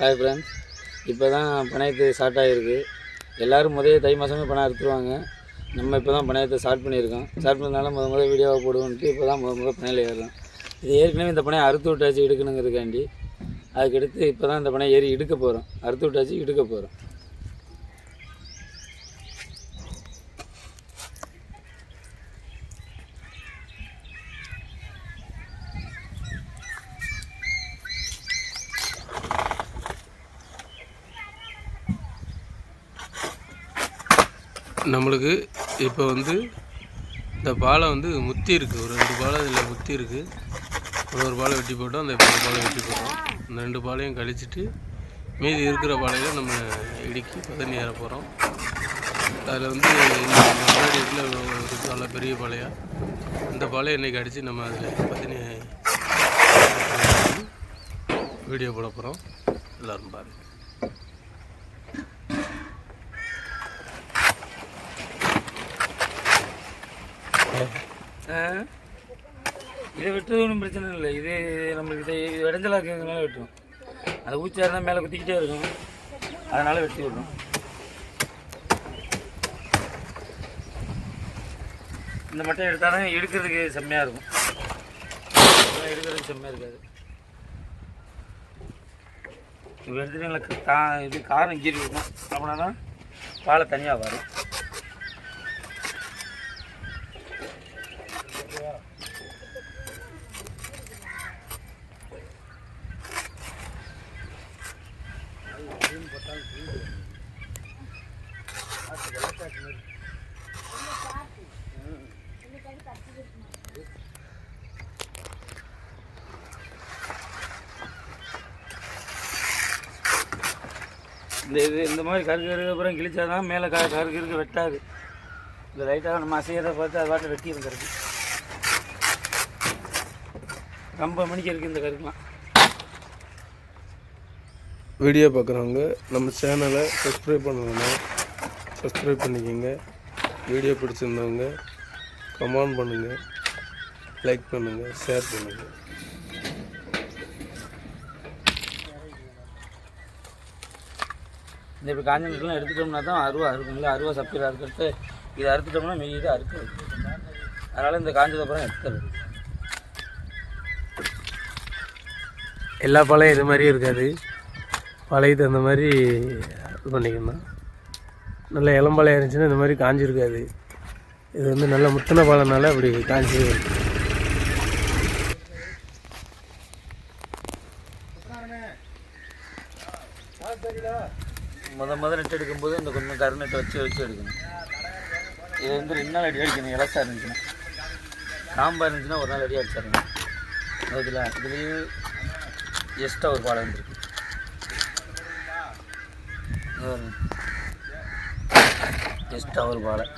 Hi friends இப்போ தான் பணயத்து start ஆகிருக்கு எல்லோரும் முதல்ல தை மாதமே பணம் அறுத்துருவாங்க. நம்ம இப்போ தான் பணயத்தை ஸ்டார்ட் பண்ணியிருக்கோம். ஸ்டார்ட் பண்ணதுனால முத முதல் வீடியோவை போடுவோன்ட்டு இப்போ தான் முத முதல் பணையில் ஏறுறோம். இது ஏற்கனவே இந்த பணையை அறுத்து விட்டாச்சு எடுக்கணுங்கிறதுக்காண்டி. அதுக்கடுத்து இப்போ தான் இந்த பணையை ஏறி எடுக்க போகிறோம் அறுத்து விட்டாச்சு எடுக்க போகிறோம் நம்மளுக்கு இப்போ வந்து இந்த பாலை வந்து முத்தி இருக்குது ஒரு ரெண்டு பாலை இதில் முத்தி இருக்குது ஒரு ஒரு பாலை வெட்டி போட்டோம். அந்த ஒரு பாலை வெட்டி போட்டோம். இந்த ரெண்டு பாலையும் கழிச்சிட்டு மீதி இருக்கிற பாலையில் நம்ம இடுக்கி பதனி ஏற போகிறோம் அதில் வந்து முன்னாடி இடத்துல ஒரு நல்ல பெரிய பாலையா? இந்த பாலையை இன்றைக்கி அடித்து நம்ம அதில் பதனி வீடியோ போட போகிறோம் எல்லோரும் பாருங்கள் இதை வெட்டுறது ஒன்றும் பிரச்சனை இல்லை. இது நம்மளுக்கு இதை இடைஞ்சலாக இருக்கிறதுனால வெட்டும் அது ஊச்சியாக இருந்தால் மேலே குத்திக்கிட்டே இருக்கும். அதனால் வெட்டி விடும் இந்த மட்டை எடுத்தால் தான் எடுக்கிறதுக்கு செம்மையாக இருக்கும் எடுக்கிறதுக்கு செம்மையாக இருக்காது. இப்போ எடுத்துட்டு கா இது காரம் கீறி விடணும். அப்படின்னா பாலை தனியாக வரும். இந்த இது இந்த மாதிரி கருக்கு கருக்கு அப்புறம் கிழிச்சா தான் மேலே க கருக்கு இருக்கு வெட்டாது. இந்த லைட்டாக நம்ம அசையதை பார்த்து அது பாட்டு வெட்டி இருக்கிறது ரொம்ப மணிக்கு இருக்குது இந்த கருக்குலாம். வீடியோ பார்க்குறவங்க நம்ம சேனலை சப்ஸ்கிரைப் பண்ணணும்னா சப்ஸ்கிரைப் பண்ணிக்கோங்க. வீடியோ பிடிச்சிருந்தவங்க கமெண்ட் பண்ணுங்கள் லைக் பண்ணுங்கள் ஷேர் பண்ணுங்கள் இந்த இப்படி காஞ்ச நெல்லாம் எடுத்துட்டோம்னா தான் அருவா அறுக்கும்ல அருவா சப்பீர் அறுக்கிறது இதை அறுத்துட்டோம்னா மீதி தான் அதனால் இந்த காஞ்சது அப்புறம் எடுத்துறது எல்லா பழையும் இது மாதிரியும் இருக்காது. பழைய தகுந்த மாதிரி இது பண்ணிக்கணும். நல்ல இளம்பழையம் இருந்துச்சுன்னா இந்த மாதிரி காஞ்சிருக்காது. இது வந்து நல்ல முத்தின பழம்னால அப்படி காஞ்சி இருக்கு முத முத நெட் எடுக்கும்போது இந்த கொஞ்சம் கரு நெட்டை வச்சு வச்சு எடுக்கணும். இது வந்து ரெண்டு நாள் அடி அடிக்கணும் இலசா இருந்துச்சுன்னா. காம்பாக இருந்துச்சுன்னா ஒரு நாள் அடி அடிச்சிடணும். இதில் இதுலேயும் எக்ஸ்ட்ரா ஒரு பாடம் வந்துருக்கு. எக்ஸ்ட்ரா ஒரு பாடம்.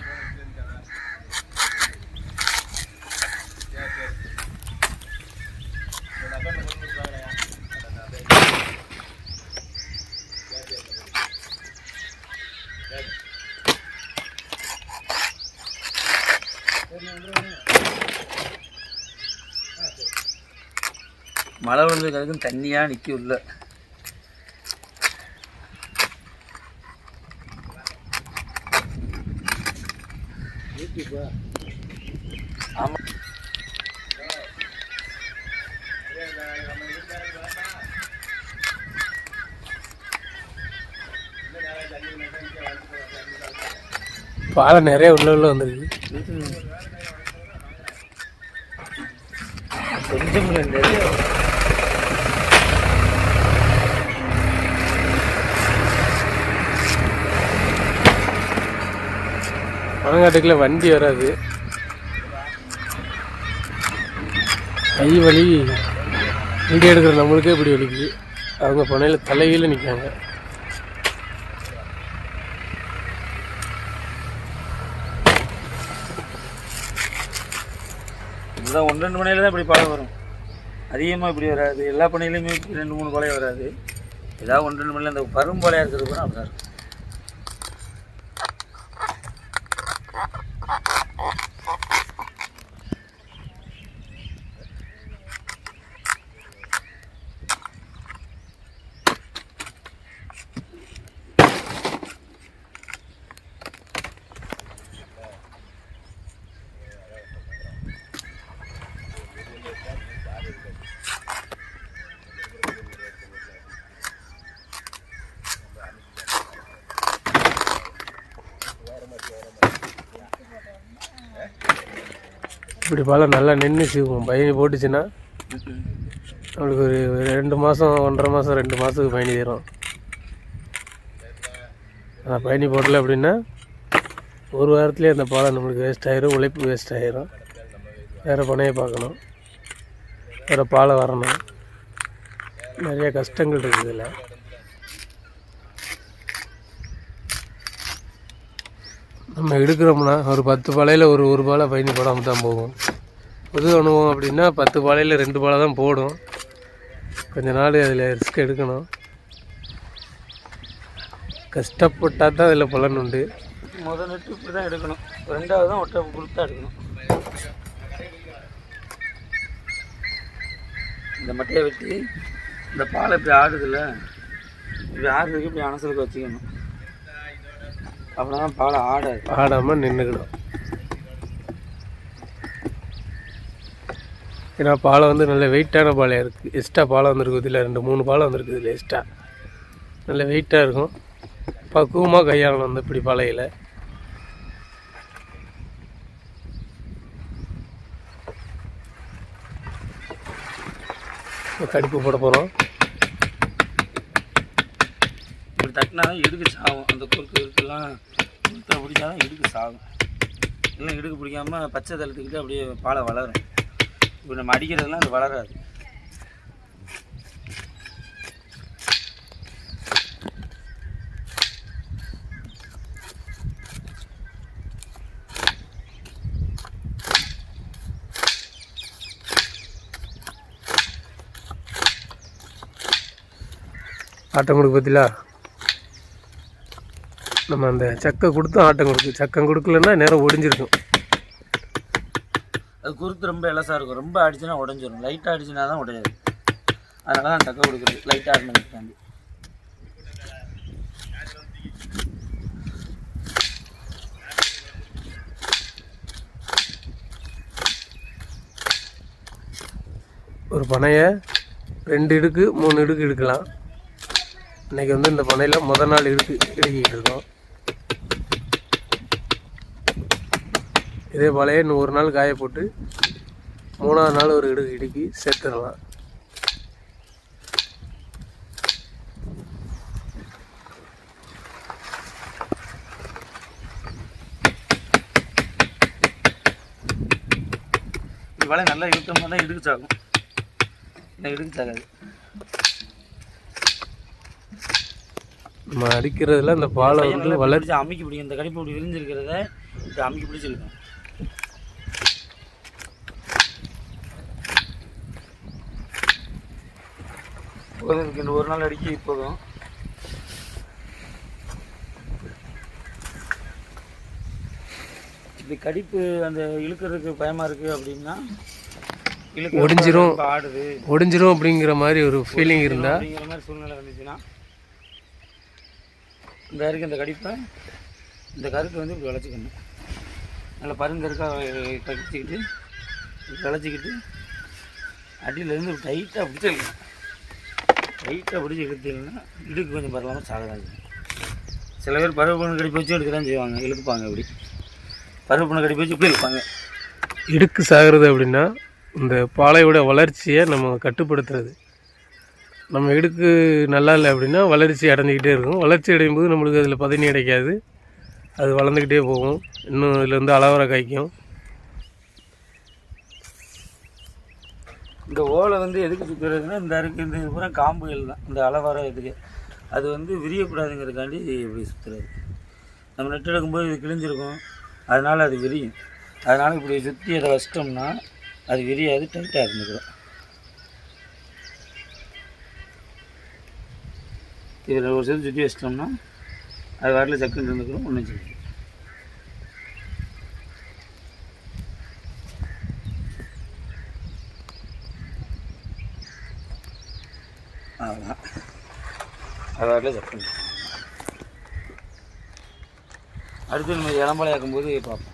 மழை விழுந்ததுக்கு தண்ணியாக நிற்கி உள்ள. ஆமாம் பாலை நிறைய உள்ள உள்ள வந்துருக்கு. கொஞ்சம் நிறைய பழங்காட்டுக்குள்ளே வண்டி வராது. கை வலி. வீடியோ எடுக்கிற நம்மளுக்கே இப்படி வலிக்குது. அவங்க புனையில் தலைகீழ நிற்காங்க இதுதான் ஒன்று ரெண்டு மணியில் தான் இப்படி பழம் வரும். அதிகமாக இப்படி வராது. எல்லா பணியிலையுமே ரெண்டு மூணு பழைய வராது. ஏதாவது ஒன்று ரெண்டு மணியில் அந்த பரும்பழையாக இருக்கிறது கூட அப்படி தான் இருக்கும். இப்படி பழம் நல்லா நின்று சீவும் பயணி போட்டுச்சுன்னா நம்மளுக்கு ஒரு ரெண்டு மாதம் ஒன்றரை மாதம் ரெண்டு மாதத்துக்கு பயணி தரும். ஆனால் பயணி போடல அப்படின்னா ஒரு வாரத்துலேயே அந்த பாலம் நம்மளுக்கு வேஸ்ட் ஆகிரும் உழைப்பு வேஸ்ட் ஆகிரும் வேறு பணையை பார்க்கணும். வேறு பாலை வரணும். நிறைய கஷ்டங்கள் இருக்குது இதில். நம்ம எடுக்கிறோம்னா ஒரு பத்து பாலையில் ஒரு ஒரு பாலை பயணி போடாமல் தான் போகும். புது அனுபவம் அப்படின்னா பத்து பாலையில் ரெண்டு பாலை தான் போடும். கொஞ்ச நாள் அதில் ரிஸ்க் எடுக்கணும். கஷ்டப்பட்டால் தான் அதில் பலன் உண்டு. முதல் நட்டு இப்படி தான் எடுக்கணும். ரெண்டாவது தான் ஒட்டை கொடுத்தா எடுக்கணும். இந்த மட்டையை வெட்டி இந்த பாலை இப்படி ஆடுதுல்ல இப்படி ஆடுறதுக்கு இப்படி அனசலுக்கு வச்சுக்கணும். அப்படின்னா தான் பாலை ஆடாது ஆடாமல் நின்றுக்கணும் ஏன்னா பாலை வந்து நல்ல வெயிட்டான பாலையாக இருக்குது எக்ஸ்ட்ரா பாலை வந்திருக்கு இதில். ரெண்டு மூணு பாலம் வந்துருக்குது இதில் எக்ஸ்ட்ரா நல்ல வெயிட்டாக இருக்கும். பக்குவமாக கையாளணும் வந்து இப்படி பாலையில். கடுப்பு போட போகிறோம் இப்படி தட்டினா தான் இடுக்கு சாகும் அந்த குறுக்கு இருக்குலாம் குறுத்தை பிடிச்சா தான் இடுக்கு சாகும் இல்லை இடுக்கு பிடிக்காமல் பச்சை தழுத்துக்கிட்டு அப்படியே பாலை வளரும். இப்போ நம்ம அடிக்கிறதுலாம் அது வளராது. ஆட்டம் கொடுக்க பற்றிலா நம்ம அந்த சக்கை கொடுத்தும் ஆட்டம் கொடுக்கு சக்கம் கொடுக்கலன்னா நேரம் ஒடிஞ்சிருக்கும். அது குருத்து ரொம்ப இலசாக இருக்கும். ரொம்ப அடிச்சுனா உடஞ்சிரும். லைட்டாக அடிச்சுனா தான் உடையாது. அதனால தான் தக்க கொடுக்குறது. லைட்டாக ஆடினதுக்காண்டி ஒரு பனையை ரெண்டு இடுக்கு மூணு இடுக்கு எடுக்கலாம் இன்னைக்கு வந்து இந்த பனையில் முத நாள் இடுக்கு இடுக்கிட்டு இருக்கோம். இதே பழைய இன்னும் ஒரு நாள் காய போட்டு மூணாவது நாள் ஒரு இடுக்கு இடுக்கி சேர்த்துடலாம் வலை நல்லா இழுத்தோம்னா தான் இடுக்கு சாகும். இல்லை இடுக்கு சாகாது. நம்ம அடிக்கிறதுல அந்த பாலை வந்து நல்லா வளர் பிடிச்சு அமுக்கி பிடிக்கும் இந்த கடிப்பு இப்படி விரிஞ்சிருக்கிறத இப்படி அமுக்கி பிடிச்சிருக்கும் போதும் இதுக்கு இந்த ஒரு நாள் அடிக்கி போதும். இப்படி கடிப்பு அந்த இழுக்கிறதுக்கு பயமா இருக்கு அப்படின்னா ஒடிஞ்சிரும். ஆடுது. ஒடிஞ்சிரும் அப்படிங்கிற மாதிரி ஒரு ஃபீலிங் இருந்தால் அப்படிங்கிற மாதிரி சூழ்நிலை வந்துச்சுன்னா இந்த இருக்கு இந்த கடிப்பை இந்த கருக்கு வந்து இப்படி விளைச்சிக்கணும் நல்லா பருங்கருக்கா கடிச்சிக்கிட்டு விளைச்சிக்கிட்டு அடியிலேருந்து டைட்டாக பிடிச்சி லைட்டாக பிடிச்சி இழுத்தீங்கன்னா இடுக்கு கொஞ்சம் பரவாயில்லாமல் சாகராது சில பேர் பருவப்பணம் கடிப்பு வச்சு எடுக்க தான் செய்வாங்க. இழுப்பாங்க இப்படி பருவப்பணம் கடிப்பு வச்சு இப்படி இழுப்பாங்க. இடுக்கு சாகிறது அப்படின்னா இந்த பாலையோட வளர்ச்சியை நம்ம கட்டுப்படுத்துறது. நம்ம இடுக்கு நல்லா இல்லை அப்படின்னா வளர்ச்சி அடைஞ்சிக்கிட்டே இருக்கும். வளர்ச்சி அடையும் போது நம்மளுக்கு அதில் பதனி கிடைக்காது அது வளர்ந்துக்கிட்டே போகும். இன்னும் இதில் வந்து அளவரை காய்க்கும் இந்த ஓலை வந்து எதுக்கு சுற்றுறதுன்னா இந்த இருக்கு இந்த இது பூரா காம்புகள் தான். இந்த அளவர இதுக்கு. அது வந்து விரியக்கூடாதுங்கிறதுக்காண்டி இப்படி சுற்றுறது நம்ம நெட்டு எடுக்கும்போது இது கிழிஞ்சிருக்கும். அதனால் அது விரியும். அதனால் இப்படி சுற்றி அதை வச்சிட்டோம்னா அது விரியாது டைட்டாக இருந்துக்கிறோம் இதில் ஒரு சேர்த்து சுற்றி வச்சிட்டோம்னா அது வரல சக்குன்னு இருந்துக்கிறோம் ஒன்றும் செய்யாது. அது வரல சக்குன்னு அடுத்து நம்ம இளம்பலையாக்கும் போது பார்ப்போம்.